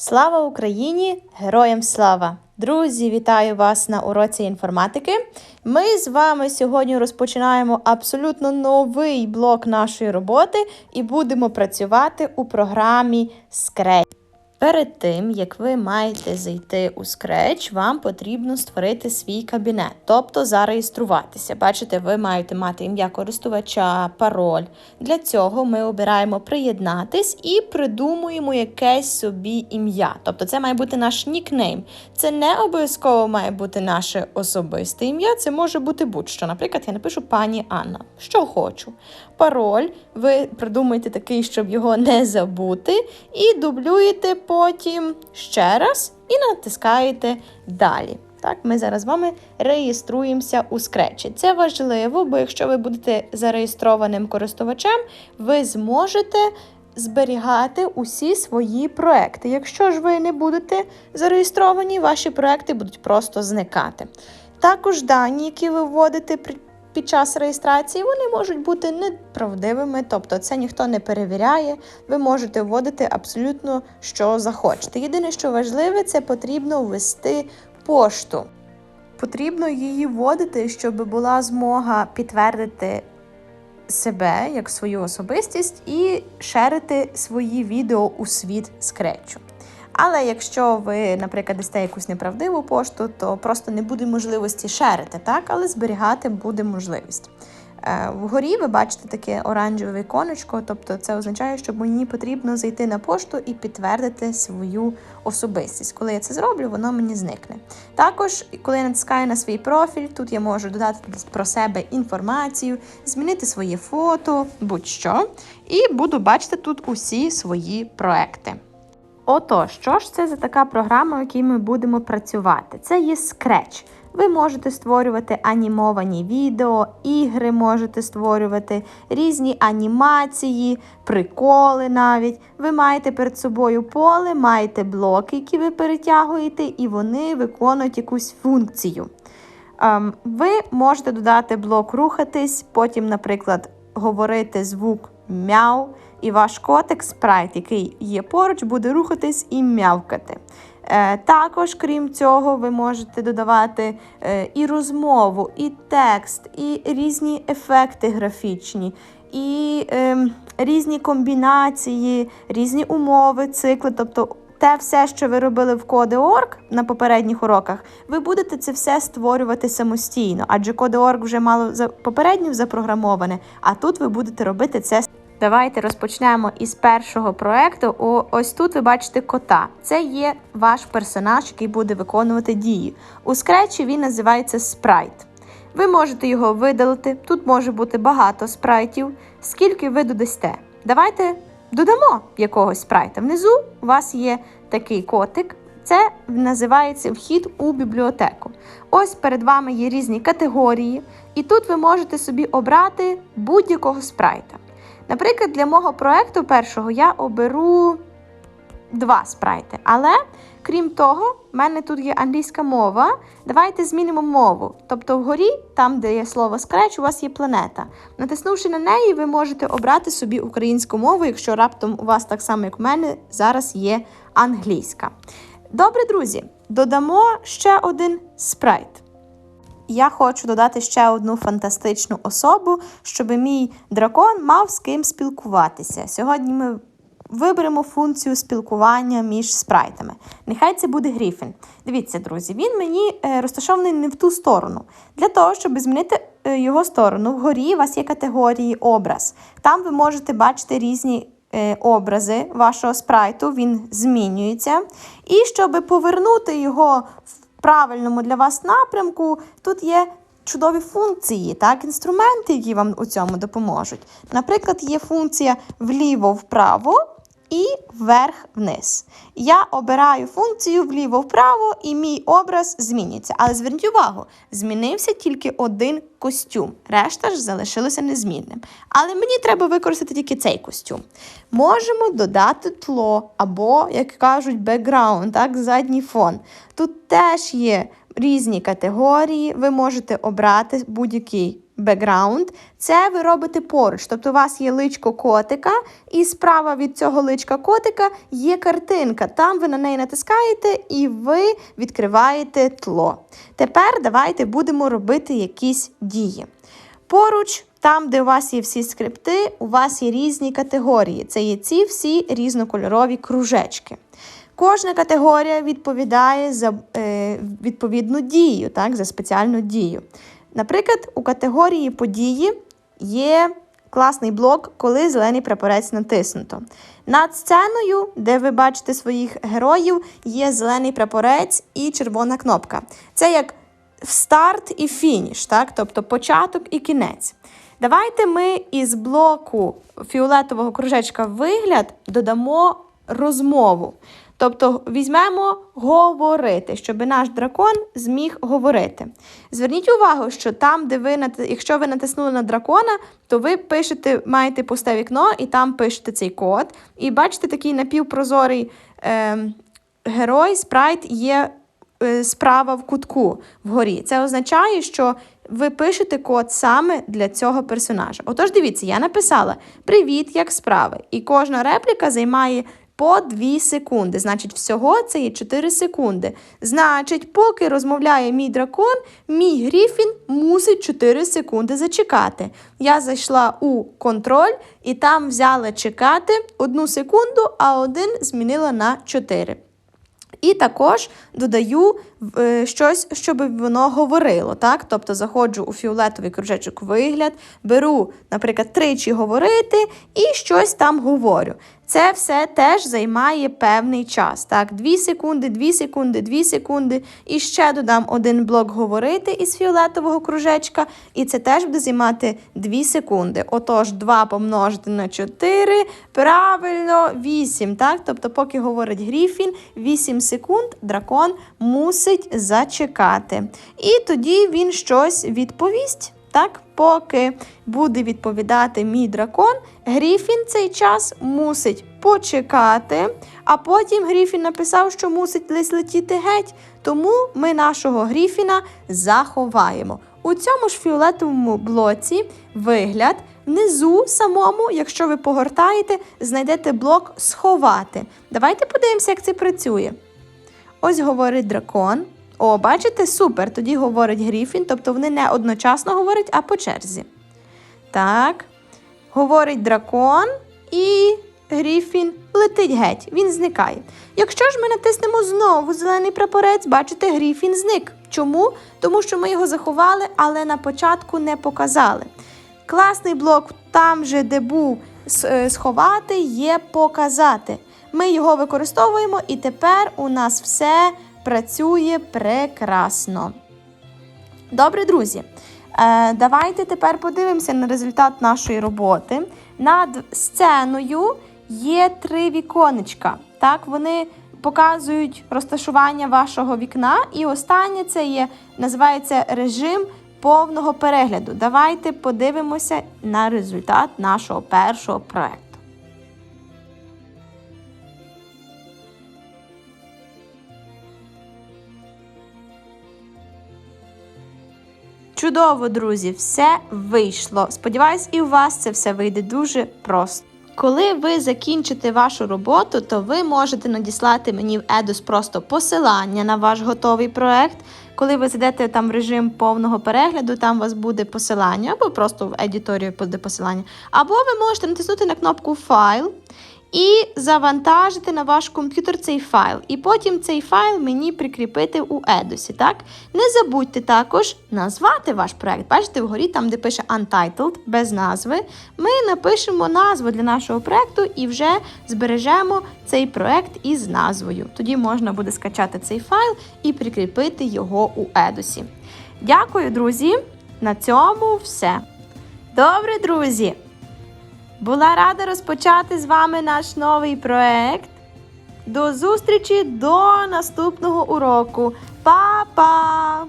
Слава Україні! Героям слава! Друзі, вітаю вас на уроці інформатики. Ми з вами сьогодні розпочинаємо абсолютно новий блок нашої роботи і будемо працювати у програмі Scratch. Перед тим, як ви маєте зайти у Scratch, вам потрібно створити свій кабінет, тобто зареєструватися. Бачите, ви маєте мати ім'я користувача, пароль. Для цього ми обираємо приєднатись і придумуємо якесь собі ім'я. Тобто це має бути наш нікнейм. Це не обов'язково має бути наше особисте ім'я, це може бути будь-що. Наприклад, я напишу пані Анна, що хочу. Пароль ви придумаєте такий, щоб його не забути, і дублюєте потім ще раз і натискаєте далі. Так, ми зараз з вами реєструємося у скречі. Це важливо, бо якщо ви будете зареєстрованим користувачем, ви зможете зберігати усі свої проекти. Якщо ж ви не будете зареєстровані, ваші проекти будуть просто зникати. Також дані, які ви вводите під час реєстрації вони можуть бути неправдивими, тобто це ніхто не перевіряє. Ви можете вводити абсолютно що захочете. Єдине, що важливе, це потрібно ввести пошту. Потрібно її вводити, щоб була змога підтвердити себе як свою особистість і шерити свої відео у світ скретчу. Але якщо ви, наприклад, дасте якусь неправдиву пошту, то просто не буде можливості шерити, так? але зберігати буде можливість. Е, вгорі ви бачите таке оранжеве віконечко, тобто це означає, що мені потрібно зайти на пошту і підтвердити свою особистість. Коли я це зроблю, воно мені зникне. Також, коли я натискаю на свій профіль, тут я можу додати про себе інформацію, змінити своє фото, будь-що, і буду бачити тут усі свої проекти. Отож, що ж це за така програма, в якій ми будемо працювати? Це є Scratch. Ви можете створювати анімовані відео, ігри можете створювати, різні анімації, приколи навіть. Ви маєте перед собою поле, маєте блоки, які ви перетягуєте, і вони виконують якусь функцію. Ем, ви можете додати блок рухатись, потім, наприклад, говорити звук мяу і ваш котик спрайт, який є поруч, буде рухатись і м'явкати. Е, також, крім цього, ви можете додавати е, і розмову, і текст, і різні ефекти графічні, і е, різні комбінації, різні умови, цикли. тобто те все, що ви робили в Code.org на попередніх уроках, ви будете це все створювати самостійно, адже Code.org вже мало попередньо запрограмоване, а тут ви будете робити це Давайте розпочнемо із першого проекту. Ось тут ви бачите кота. Це є ваш персонаж, який буде виконувати дії. У скретчі він називається спрайт. Ви можете його видалити. Тут може бути багато спрайтів. Скільки ви додасте? Давайте додамо якогось спрайта. Внизу у вас є такий котик. Це називається вхід у бібліотеку. Ось перед вами є різні категорії, і тут ви можете собі обрати будь-якого спрайта. Наприклад, для мого проєкту першого я оберу два спрайти. Але, крім того, в мене тут є англійська мова. Давайте змінимо мову. Тобто вгорі, там, де є слово Scratch, у вас є планета. Натиснувши на неї, ви можете обрати собі українську мову, якщо раптом у вас так само, як у мене, зараз є англійська. Добре, друзі, додамо ще один спрайт я хочу додати ще одну фантастичну особу, щоб мій дракон мав з ким спілкуватися. Сьогодні ми виберемо функцію спілкування між спрайтами. Нехай це буде Гріфін. Дивіться, друзі, він мені е, розташований не в ту сторону. Для того, щоб змінити е, його сторону, вгорі у вас є категорії образ. Там ви можете бачити різні. Е, образи вашого спрайту, він змінюється. І щоб повернути його в правильному для вас напрямку, тут є чудові функції, так, інструменти, які вам у цьому допоможуть. Наприклад, є функція вліво-вправо і вверх-вниз. Я обираю функцію вліво-вправо, і мій образ змінюється. Але зверніть увагу, змінився тільки один костюм. Решта ж залишилося незмінним. Але мені треба використати тільки цей костюм. Можемо додати тло, або, як кажуть, бекграунд, так, задній фон. Тут теж є різні категорії, ви можете обрати будь-який background – це ви робите поруч. Тобто у вас є личко котика, і справа від цього личка котика є картинка. Там ви на неї натискаєте і ви відкриваєте тло. Тепер давайте будемо робити якісь дії. Поруч, там, де у вас є всі скрипти, у вас є різні категорії. Це є ці всі різнокольорові кружечки. Кожна категорія відповідає за е, відповідну дію, так, за спеціальну дію. Наприклад, у категорії події є класний блок, коли зелений прапорець натиснуто. Над сценою, де ви бачите своїх героїв, є зелений прапорець і червона кнопка. Це як старт і фініш, так? тобто початок і кінець. Давайте ми із блоку фіолетового кружечка вигляд додамо розмову. Тобто візьмемо говорити, щоб наш дракон зміг говорити. Зверніть увагу, що там, де ви якщо ви натиснули на дракона, то ви пишете, маєте пусте вікно і там пишете цей код. І бачите, такий напівпрозорий е, герой, спрайт є е, справа в кутку вгорі. Це означає, що ви пишете код саме для цього персонажа. Отож, дивіться, я написала Привіт, як справи. І кожна репліка займає по 2 секунди. Значить, всього це є 4 секунди. Значить, поки розмовляє мій дракон, мій Гріфін мусить 4 секунди зачекати. Я зайшла у контроль і там взяла чекати одну секунду, а один змінила на 4. І також додаю е, щось, щоб воно говорило. Так? Тобто заходжу у фіолетовий кружечок вигляд, беру, наприклад, тричі говорити і щось там говорю. Це все теж займає певний час. Так, 2 секунди, 2 секунди, 2 секунди. І ще додам один блок говорити із фіолетового кружечка, і це теж буде займати 2 секунди. Отож, 2 помножити на 4, правильно, 8. Так? Тобто, поки говорить Гріфін, 8 секунд дракон мусить зачекати. І тоді він щось відповість. Так, поки буде відповідати мій дракон, Гріфін цей час мусить почекати, а потім Гріфін написав, що мусить десь летіти геть. Тому ми нашого Гріфіна заховаємо. У цьому ж фіолетовому блоці вигляд. Внизу самому, якщо ви погортаєте, знайдете блок сховати. Давайте подивимося, як це працює. Ось говорить дракон. О, бачите, супер. Тоді говорить Гріфін, тобто вони не одночасно говорять, а по черзі. Так. Говорить дракон і Гріфін летить геть, він зникає. Якщо ж ми натиснемо знову зелений прапорець, бачите, Гріфін зник. Чому? Тому що ми його заховали, але на початку не показали. Класний блок там же, де був е, сховати, є показати. Ми його використовуємо, і тепер у нас все працює прекрасно. Добре, друзі. Е, давайте тепер подивимося на результат нашої роботи. Над сценою є три віконечка. Так, вони показують розташування вашого вікна. І останнє це є, називається режим повного перегляду. Давайте подивимося на результат нашого першого проекту. Чудово, друзі, все вийшло. Сподіваюсь, і у вас це все вийде дуже просто. Коли ви закінчите вашу роботу, то ви можете надіслати мені в Едус просто посилання на ваш готовий проект. Коли ви зайдете там в режим повного перегляду, там у вас буде посилання, або просто в едіторію буде посилання. Або ви можете натиснути на кнопку Файл і завантажити на ваш комп'ютер цей файл. І потім цей файл мені прикріпити у Едусі. Так? Не забудьте також назвати ваш проект. Бачите, вгорі, там, де пише Untitled, без назви, ми напишемо назву для нашого проекту і вже збережемо цей проект із назвою. Тоді можна буде скачати цей файл і прикріпити його у Едусі. Дякую, друзі! На цьому все. Добре, друзі! Була рада розпочати з вами наш новий проект. До зустрічі до наступного уроку. Па-па!